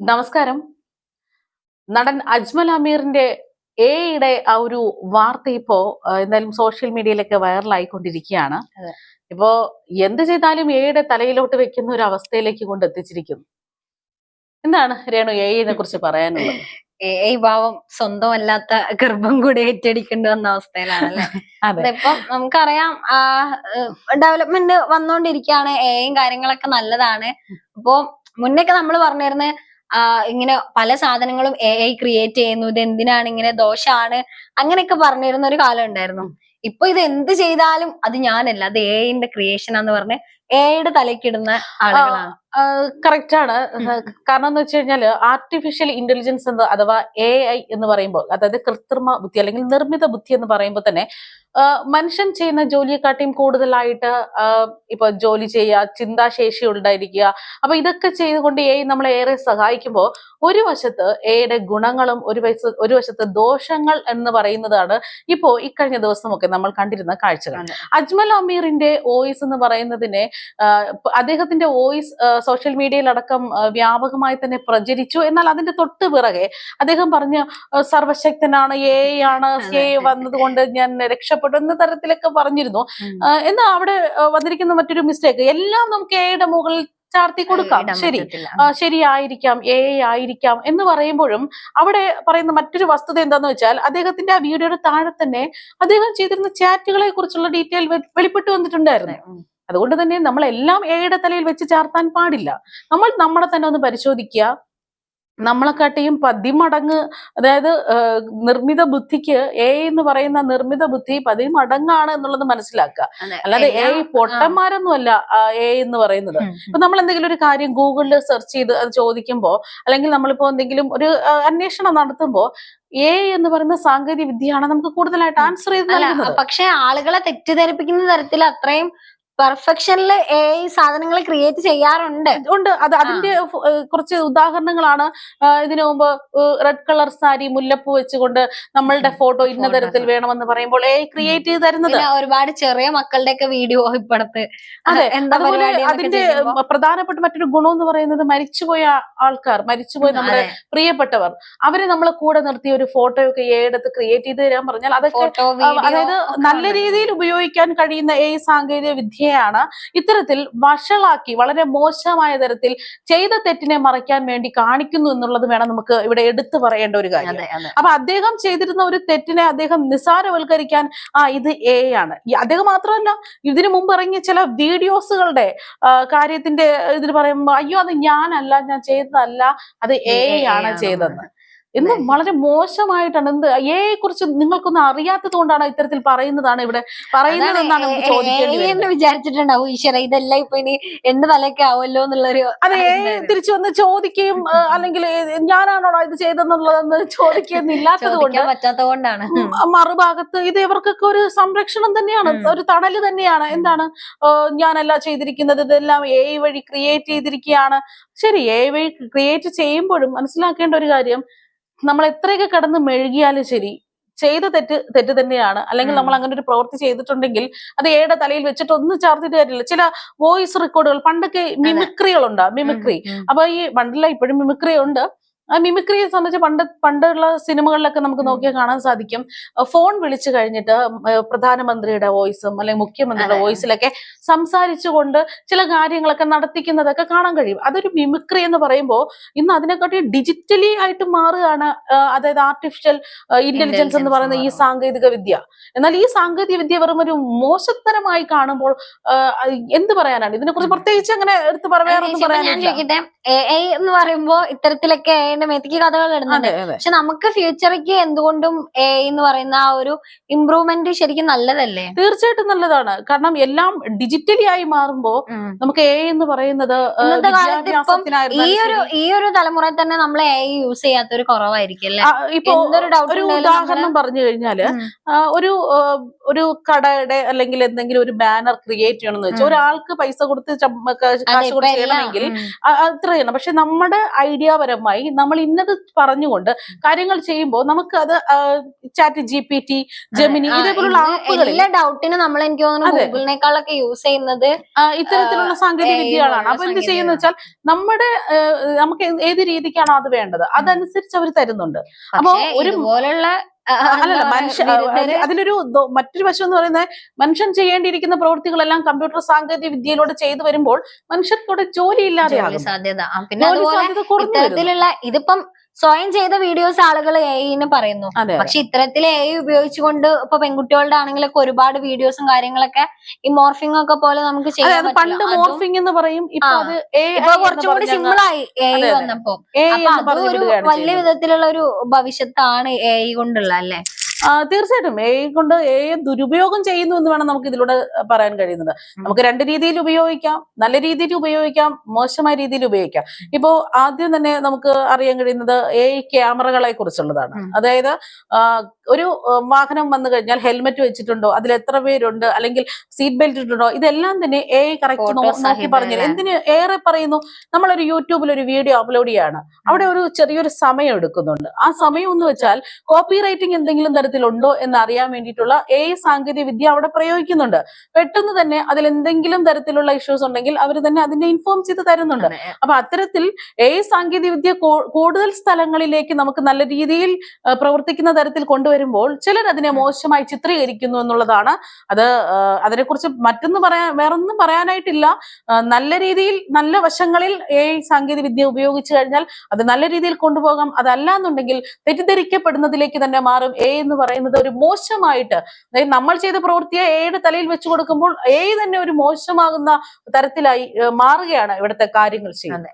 നമസ്കാരം. നടൻ അജ്മൽ അമീറിന്റെ എയുടെ ആ ഒരു വാർത്ത ഇപ്പോ എന്തായാലും സോഷ്യൽ മീഡിയയിലൊക്കെ വൈറലായിക്കൊണ്ടിരിക്കുകയാണ്. ഇപ്പോ എന്ത് ചെയ്താലും എയുടെ തലയിലോട്ട് വെക്കുന്ന ഒരു അവസ്ഥയിലേക്ക് കൊണ്ടെത്തിച്ചിരിക്കുന്നു എന്താണ് രേണു എയിനെ കുറിച്ച് പറയാനുള്ളത്? ഈ ഭാവം സ്വന്തമല്ലാത്ത ഗർഭം കൂടി ഏറ്റെടുക്കേണ്ടി വന്ന അവസ്ഥയിലാണല്ലേ? ഇപ്പൊ അതിപ്പം നമുക്കറിയാം ആ ഡെവലപ്മെന്റ് വന്നോണ്ടിരിക്കാണ് എയും കാര്യങ്ങളൊക്കെ നല്ലതാണ്. അപ്പോ മുന്നൊക്കെ നമ്മൾ പറഞ്ഞിരുന്നത് ഇങ്ങനെ പല സാധനങ്ങളും എ ഐ ക്രിയേറ്റ് ചെയ്യുന്നു. ഇത് എന്തിനാണ് ഇങ്ങനെ ദോഷമാണ് അങ്ങനെയൊക്കെ പറഞ്ഞിരുന്ന ഒരു കാലം ഉണ്ടായിരുന്നു. ഇപ്പൊ ഇത് എന്ത് ചെയ്താലും അത് ഞാനല്ല അത് എ ഐന്റെ ക്രിയേഷൻ എന്ന് പറഞ്ഞ് എയുടെ തലക്കിടുന്ന ആളുകളാണ് കറക്റ്റ് ആണ്. കാരണം എന്ന് വെച്ച് കഴിഞ്ഞാൽ ആർട്ടിഫിഷ്യൽ ഇന്റലിജൻസ് എന്ന് അഥവാ എ ഐ എന്ന് പറയുമ്പോൾ അതായത് കൃത്രിമ ബുദ്ധി അല്ലെങ്കിൽ നിർമ്മിത ബുദ്ധി എന്ന് പറയുമ്പോൾ തന്നെ മനുഷ്യൻ ചെയ്യുന്ന ജോലിയെക്കാട്ടിയും കൂടുതലായിട്ട് ഇപ്പൊ ജോലി ചെയ്യുക ചിന്താശേഷി ഉണ്ടായിരിക്കുക അപ്പൊ ഇതൊക്കെ ചെയ്തുകൊണ്ട് എ നമ്മളെ ഏറെ സഹായിക്കുമ്പോൾ ഒരു വശത്ത് എയുടെ ഗുണങ്ങളും ഒരു വശ ഒരു വശത്ത് ദോഷങ്ങൾ എന്ന് പറയുന്നതാണ് ഇപ്പോ ഇക്കഴിഞ്ഞ ദിവസമൊക്കെ നമ്മൾ കണ്ടിരുന്ന കാഴ്ചകൾ. അജ്മൽ അമീറിന്റെ വോയിസ് എന്ന് പറയുന്നതിനെ അദ്ദേഹത്തിന്റെ വോയിസ് സോഷ്യൽ മീഡിയയിലടക്കം വ്യാപകമായി തന്നെ പ്രചരിച്ചു. എന്നാൽ അതിന്റെ തൊട്ട് പിറകെ അദ്ദേഹം പറഞ്ഞ സർവശക്തനാണ് എ ആണ്. എ വന്നതുകൊണ്ട് ഞാൻ രക്ഷപ്പെട്ടു. എന്ന തരത്തിലൊക്കെ പറഞ്ഞിരുന്നു. എന്നാ അവിടെ വന്നിരിക്കുന്ന മറ്റൊരു മിസ്റ്റേക്ക് എല്ലാം നമുക്ക് എയുടെ മുകളിൽ ചാർത്തി കൊടുക്കാം. ശരി. ശരിയായിരിക്കാം. എ ആയിരിക്കാം എന്ന് പറയുമ്പോഴും അവിടെ പറയുന്ന മറ്റൊരു വസ്തുത എന്താന്ന് വെച്ചാൽ അദ്ദേഹത്തിന്റെ ആ വീഡിയോയുടെ താഴെ തന്നെ അദ്ദേഹം ചെയ്തിരുന്ന ചാറ്റുകളെ കുറിച്ചുള്ള ഡീറ്റെയിൽ വെളിപ്പെട്ട് വന്നിട്ടുണ്ടായിരുന്നു. അതുകൊണ്ട് തന്നെ നമ്മളെല്ലാം എയുടെ തലയിൽ വെച്ച് ചാർത്താൻ പാടില്ല. നമ്മൾ നമ്മളെ തന്നെ ഒന്ന് പരിശോധിക്കുക. നമ്മളെക്കാട്ടിയും പതിമടങ്ങ് അതായത് നിർമ്മിത ബുദ്ധിക്ക് എ എന്ന് പറയുന്ന നിർമ്മിത ബുദ്ധി പതിമടങ്ങാണ് എന്നുള്ളത് മനസ്സിലാക്കുക. അല്ലാതെ എ പൊട്ടന്മാരൊന്നും പൊട്ടന്മാരൊന്നുമല്ല എ എന്ന് പറയുന്നത്. ഇപ്പൊ നമ്മൾ എന്തെങ്കിലും ഒരു കാര്യം ഗൂഗിളിൽ സെർച്ച് ചെയ്ത് അത് ചോദിക്കുമ്പോൾ അല്ലെങ്കിൽ നമ്മളിപ്പോ എന്തെങ്കിലും ഒരു അന്വേഷണം നടത്തുമ്പോൾ എ എന്ന് പറയുന്ന സാങ്കേതിക വിദ്യയാണ് നമുക്ക് കൂടുതലായിട്ട് ആൻസർ ചെയ്ത് നൽകുന്നത്. പക്ഷെ ആളുകളെ തെറ്റിദ്ധരിപ്പിക്കുന്ന തരത്തിൽ അത്രയും പെർഫെക്ഷനിൽ എ സാധനങ്ങൾ ക്രിയേറ്റ് ചെയ്യാറുണ്ട്. ഉണ്ട്. അത് അതിന്റെ കുറച്ച് ഉദാഹരണങ്ങളാണ്. ഇതിനു മുമ്പ് റെഡ് കളർ സാരി മുല്ലപ്പൂ വെച്ചുകൊണ്ട് നമ്മളുടെ ഫോട്ടോ ഇന്ന. തരത്തിൽ വേണമെന്ന് പറയുമ്പോൾ ഏ ക്രിയേറ്റ് ചെയ്ത് തരുന്നത്. ഒരുപാട് ചെറിയ മക്കളുടെ ഒക്കെ വീഡിയോ ഇപ്പടത്ത്. അതെ, അതിന്റെ പ്രധാനപ്പെട്ട മറ്റൊരു ഗുണം എന്ന് പറയുന്നത് മരിച്ചുപോയ ആൾക്കാർ മരിച്ചുപോയ നമ്മുടെ പ്രിയപ്പെട്ടവർ. അവരെ നമ്മളെ കൂടെ നിർത്തി ഒരു ഫോട്ടോ ഒക്കെ എടുത്ത് ക്രിയേറ്റ് ചെയ്ത് തരാൻ പറഞ്ഞാൽ അതൊക്കെ അതായത് നല്ല രീതിയിൽ ഉപയോഗിക്കാൻ കഴിയുന്ന ഏ സാങ്കേതിക വിദ്യയാണ് ഇത്തരത്തിൽ വഷളാക്കി വളരെ മോശമായ തരത്തിൽ ചെയ്ത തെറ്റിനെ മറയ്ക്കാൻ വേണ്ടി കാണിക്കുന്നു എന്നുള്ളത് വേണം നമുക്ക് ഇവിടെ എടുത്തു പറയേണ്ട ഒരു കാര്യം. അപ്പൊ അദ്ദേഹം ചെയ്തിരുന്ന ഒരു തെറ്റിനെ അദ്ദേഹം നിസാരവൽക്കരിക്കാൻ ആ ഇത് എ ആണ്. അദ്ദേഹം മാത്രമല്ല ഇതിനു മുമ്പ് ഇറങ്ങിയ ചില വീഡിയോസുകളുടെ കാര്യത്തിന്റെ ഇതിൽ പറയുമ്പോൾ അയ്യോ അത് ഞാനല്ല ഞാൻ ചെയ്തതല്ല അത് എ ആണ് ആണ്. എന്ന് വളരെ മോശമായിട്ടാണ്. എന്ത് എ കുറിച്ച് നിങ്ങൾക്കൊന്നും അറിയാത്തത് കൊണ്ടാണ് ഇത്തരത്തിൽ പറയുന്നതാണ് ഇവിടെ പറയുന്നത് എന്നാണ് നമുക്ക് ചോദിക്കേണ്ടി വരുന്നത്. എന്ന് വിചാരിച്ചിട്ടുണ്ടാവും ഈശ്വര ഇതെല്ലാം ഇപ്പൊ ഇനി എന്റെ തലയൊക്കെ ആവുമല്ലോ എന്നുള്ളൊരു അതെ. തിരിച്ചു വന്ന് ചോദിക്കുകയും അല്ലെങ്കിൽ ഞാനാണോ ഞാനാണോടാ ഇത് ചെയ്തെന്നുള്ളതെന്ന് ചോദിക്കുകയും ഇല്ലാത്തത് കൊണ്ട് കൊണ്ടാണ് മറുഭാഗത്ത് ഇത് ഇവർക്കൊക്കെ ഒരു സംരക്ഷണം തന്നെയാണ് ഒരു തണൽ തന്നെയാണ്. എന്താണ് ഞാനല്ല ചെയ്തിരിക്കുന്നത് ഇതെല്ലാം എ വഴി ക്രിയേറ്റ് ചെയ്തിരിക്കുകയാണ്. ശരി എ വഴി ക്രിയേറ്റ് ചെയ്യുമ്പോഴും മനസ്സിലാക്കേണ്ട ഒരു കാര്യം നമ്മൾ എത്രയൊക്കെ കടന്ന് മെഴുകിയാലും ശരി ചെയ്ത തെറ്റ് തെറ്റ് തന്നെയാണ്. അല്ലെങ്കിൽ നമ്മൾ അങ്ങനെ ഒരു പ്രവൃത്തി ചെയ്തിട്ടുണ്ടെങ്കിൽ അത് ഏടെ തലയിൽ വെച്ചിട്ട് ഒന്നും ചാർത്തിട്ട് കാര്യമില്ല. ചില വോയിസ് റെക്കോർഡുകൾ പണ്ടൊക്കെ മിമിക്രികളുണ്ട് മിമിക്രി. അപ്പൊ ഈ പണ്ടല്ല ഇപ്പോഴും മിമിക്രി ഉണ്ട് ആ മിമിക്രിയെ സംബന്ധിച്ച് പണ്ട് പണ്ടുള്ള സിനിമകളിലൊക്കെ നമുക്ക്. നോക്കിയാൽ കാണാൻ സാധിക്കും. ഫോൺ വിളിച്ചു കഴിഞ്ഞിട്ട് പ്രധാനമന്ത്രിയുടെ വോയിസും അല്ലെങ്കിൽ മുഖ്യമന്ത്രിയുടെ. വോയിസിലൊക്കെ സംസാരിച്ചുകൊണ്ട് ചില കാര്യങ്ങളൊക്കെ നടത്തിക്കുന്നതൊക്കെ കാണാൻ കഴിയും. അതൊരു മിമിക്രി എന്ന് പറയുമ്പോൾ ഇന്ന് അതിനെക്കാട്ടി ഡിജിറ്റലി ആയിട്ട് മാറുകയാണ് അതായത് ആർട്ടിഫിഷ്യൽ ഇന്റലിജൻസ് എന്ന് പറയുന്ന ഈ. സാങ്കേതിക വിദ്യ. എന്നാൽ ഈ സാങ്കേതിക വിദ്യ വെറും ഒരു മോശത്തരമായി കാണുമ്പോൾ എന്ത് പറയാനാണ്? ഇതിനെക്കുറിച്ച് പ്രത്യേകിച്ച് അങ്ങനെ എടുത്ത് പറയാറൊന്നും പറയാനില്ല. എ ഐ എന്ന് പറയുമ്പോ ഇത്തരത്തിലൊക്കെ എന്റെ മേത്തിക്ക് കഥകൾ ഇടുന്നുണ്ട്. പക്ഷെ നമുക്ക് ഫ്യൂച്ചറിക്ക് എന്തുകൊണ്ടും എ എന്ന് പറയുന്ന ആ ഒരു ഇമ്പ്രൂവ്മെന്റ് ശരിക്കും നല്ലതല്ലേ? തീർച്ചയായിട്ടും നല്ലതാണ്. കാരണം എല്ലാം ഡിജിറ്റലി ആയി മാറുമ്പോ നമുക്ക് എ എന്ന് പറയുന്നത് ഇന്നത്തെ കാലത്ത് ഇപ്പം ഈ ഒരു ഈ ഒരു തലമുറയിൽ തന്നെ നമ്മൾ എ യൂസ് ചെയ്യാത്തൊരു കുറവായിരിക്കും അല്ലേ? ഇപ്പൊ ഒരു ഉദാഹരണം പറഞ്ഞു കഴിഞ്ഞാൽ ഒരു ഒരു കടയുടെ അല്ലെങ്കിൽ എന്തെങ്കിലും ഒരു ബാനർ ക്രിയേറ്റ് ചെയ്യണമെന്ന് വെച്ചാൽ ഒരാൾക്ക് പൈസ കൊടുത്ത് കാശ് കൊടുത്ത് ചെയ്യണമെങ്കിൽ അത്ര ചെയ്യണം പക്ഷെ നമ്മുടെ ഐഡിയാപരമായി നമ്മൾ ഇന്നത് പറഞ്ഞുകൊണ്ട് കാര്യങ്ങൾ ചെയ്യുമ്പോൾ നമുക്ക് അത് chat G P T Gemini ഇതേപോലുള്ള ആപ്പുകൾ എല്ലാ ഡൗട്ടിനും നമ്മൾ എനിക്ക് തോന്നുന്നു. ഗൂഗിളിനേക്കാളൊക്കെ യൂസ് ചെയ്യുന്നത് ഇത്തരത്തിലുള്ള സാങ്കേതിക വിദ്യകളാണ്. അപ്പൊ എന്ത് ചെയ്യുന്ന വെച്ചാൽ നമ്മുടെ നമുക്ക് ഏത് രീതിക്കാണോ അത് വേണ്ടത് അതനുസരിച്ച് അവർ തരുന്നുണ്ട്. അപ്പൊ ഒരു- ആ, അല്ലല്ല എന്താ മനുഷ്യ പറയാ, ആ, വിരുദ്ധര് അതിലൊരു ദോ- മറ്റൊരു വശം എന്ന് പറയുന്നത് മനുഷ്യൻ ചെയ്യേണ്ടിയിരിക്കുന്ന പ്രവൃത്തികളെല്ലാം കമ്പ്യൂട്ടർ സാങ്കേതിക വിദ്യയിലൂടെ ചെയ്തു വരുമ്പോൾ മനുഷ്യർക്കൂടെ ജോലി ഇല്ലാതെ സാധ്യത പിന്നെ ഇത്തരത്തിലുള്ള ഇതിപ്പം സ്വയം ചെയ്ത വീഡിയോസ് ആളുകൾ എഐന്ന് പറയുന്നു. പക്ഷെ ഇത്തരത്തിൽ എ ഉപയോഗിച്ചുകൊണ്ട് ഇപ്പൊ പെൺകുട്ടികളുടെ ആണെങ്കിലൊക്കെ ഒരുപാട് വീഡിയോസും കാര്യങ്ങളൊക്കെ ഈ മോർഫിംഗ് ഒക്കെ പോലെ നമുക്ക് ചെയ്യാൻ പണ്ട് മോർഫിംഗ് എന്ന് പറയും ഇപ്പൊ എന്ന് കുറച്ചും കൂടി സിമ്പിൾ ആയി എ. വന്നപ്പോ. അപ്പൊ എന്ന് ഒരു അതൊരു വലിയ. വിധത്തിലുള്ള ഒരു ഭവിഷ്യത്താണ് എ കൊണ്ടുള്ള അല്ലെ? തീർച്ചയായിട്ടും. എ കൊണ്ട് എ ദുരുപയോഗം ചെയ്യുന്നു എന്ന് വേണം നമുക്ക് ഇതിലൂടെ പറയാൻ കഴിയുന്നത്. നമുക്ക് രണ്ട് രീതിയിൽ ഉപയോഗിക്കാം നല്ല രീതിയിൽ ഉപയോഗിക്കാം മോശമായ രീതിയിൽ ഉപയോഗിക്കാം. ഇപ്പോ ആദ്യം തന്നെ നമുക്ക് അറിയാൻ കഴിയുന്നത് എ ക്യാമറകളെ കുറിച്ചുള്ളതാണ്. അതായത് ഒരു വാഹനം വന്നു കഴിഞ്ഞാൽ ഹെൽമെറ്റ് വെച്ചിട്ടുണ്ടോ അതിൽ എത്ര പേരുണ്ട് അല്ലെങ്കിൽ സീറ്റ് ബെൽറ്റ് ഇട്ടിട്ടുണ്ടോ ഇതെല്ലാം തന്നെ എ കറക്റ്റ് നോക്കി പറഞ്ഞു? എന്തിന് ഏറെ പറയുന്നു നമ്മളൊരു യൂട്യൂബിൽ ഒരു വീഡിയോ അപ്ലോഡ് ചെയ്യാണ്. അവിടെ ഒരു ചെറിയൊരു സമയം എടുക്കുന്നുണ്ട്. ആ സമയം എന്ന് വെച്ചാൽ കോപ്പി റൈറ്റിംഗ് എന്തെങ്കിലും തരത്തിലുണ്ടോ എന്ന് അറിയാൻ വേണ്ടിയിട്ടുള്ള എ സാങ്കേതിക വിദ്യ അവിടെ പ്രയോഗിക്കുന്നുണ്ട്. പെട്ടെന്ന് തന്നെ അതിൽ എന്തെങ്കിലും തരത്തിലുള്ള ഇഷ്യൂസ് ഉണ്ടെങ്കിൽ അവർ തന്നെ അതിനെ ഇൻഫോം ചെയ്ത് തരുന്നുണ്ട്. അപ്പൊ അത്തരത്തിൽ എ സാങ്കേതിക വിദ്യ കൂടുതൽ സ്ഥലങ്ങളിലേക്ക് നമുക്ക് നല്ല രീതിയിൽ പ്രവർത്തിക്കുന്ന തരത്തിൽ കൊണ്ടുവരുമ്പോൾ ചിലർ അതിനെ മോശമായി ചിത്രീകരിക്കുന്നു എന്നുള്ളതാണ്. അത് അതിനെക്കുറിച്ച് മറ്റൊന്നും പറയാൻ വേറൊന്നും പറയാനായിട്ടില്ല. നല്ല രീതിയിൽ നല്ല വശങ്ങളിൽ എ സാങ്കേതിക വിദ്യ ഉപയോഗിച്ചു കഴിഞ്ഞാൽ അത് നല്ല രീതിയിൽ കൊണ്ടുപോകാം. അതല്ല എന്നുണ്ടെങ്കിൽ തെറ്റിദ്ധരിക്കപ്പെടുന്നതിലേക്ക് തന്നെ മാറും. എ എന്ന് പറയുന്നത് ഒരു മോശമായിട്ട്. അതായത് നമ്മൾ ചെയ്ത പ്രവൃത്തിയെ ഏഴ് തലയിൽ വെച്ചു കൊടുക്കുമ്പോൾ ഏഴ് തന്നെ ഒരു മോശമാകുന്ന തരത്തിലായി മാറുകയാണ് ഇവിടുത്തെ കാര്യങ്ങൾ ചെയ്യുന്നത്.